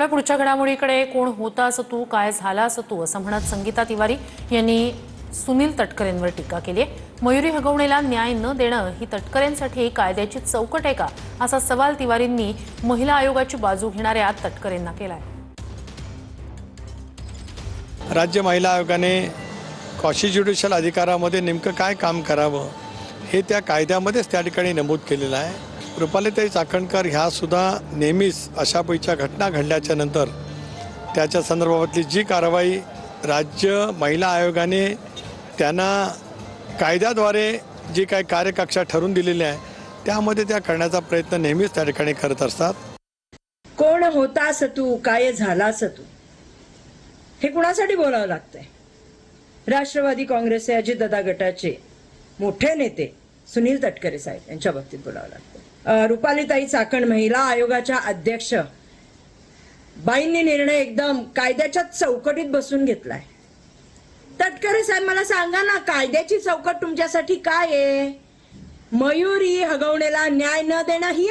पण पुढच्या घडामोडीकडे कोण होता असं तू काय झाला असं तू असं म्हणत संगीता तिवारी यांनी सुनील तटकरेंवर टीका केली आहे. मयुरी हगवणेला न्याय न देणं ही तटकरेंसाठी कायद्याची चौकट आहे का? असा सवाल तिवारींनी महिला आयोगाची बाजू घेणाऱ्या तटकरेंना केलाय. राज्य महिला आयोगाने कॉन्स्टिट्युशनल अधिकारामध्ये नेमकं काय काम करावं हे त्या कायद्यामध्येच त्या ठिकाणी नमूद केलेलं आहे. रुपालीताई चाकणकर ह्यासुद्धा नेहमीच अशा पैच्या घटना घडल्याच्या नंतर त्याच्या संदर्भातली जी कारवाई राज्य महिला आयोगाने त्यांना कायद्याद्वारे जी काही कार्यकक्षा ठरवून दिलेली आहे त्यामध्ये त्या करण्याचा प्रयत्न नेहमीच त्या ठिकाणी करत असतात. कोण होतास तू? काय झालास तू? हे कुणासाठी बोलावं लागतंय? राष्ट्रवादी काँग्रेसचे अजितदादा गटाचे मोठे नेते सुनील तटकरे साहेब यांच्या बाबतीत बोलावं लागतं रुपालीताई चाकण महिला आयोगाच्या अध्यक्ष. बाईंनी निर्णय एकदम कायद्याच्या चौकटीत बसून घेतलाय. तटकरे साहेब मला सांगा ना कायद्याची चौकट तुमच्यासाठी काय आहे? मयुरी हगवणेला न्याय न देणं ही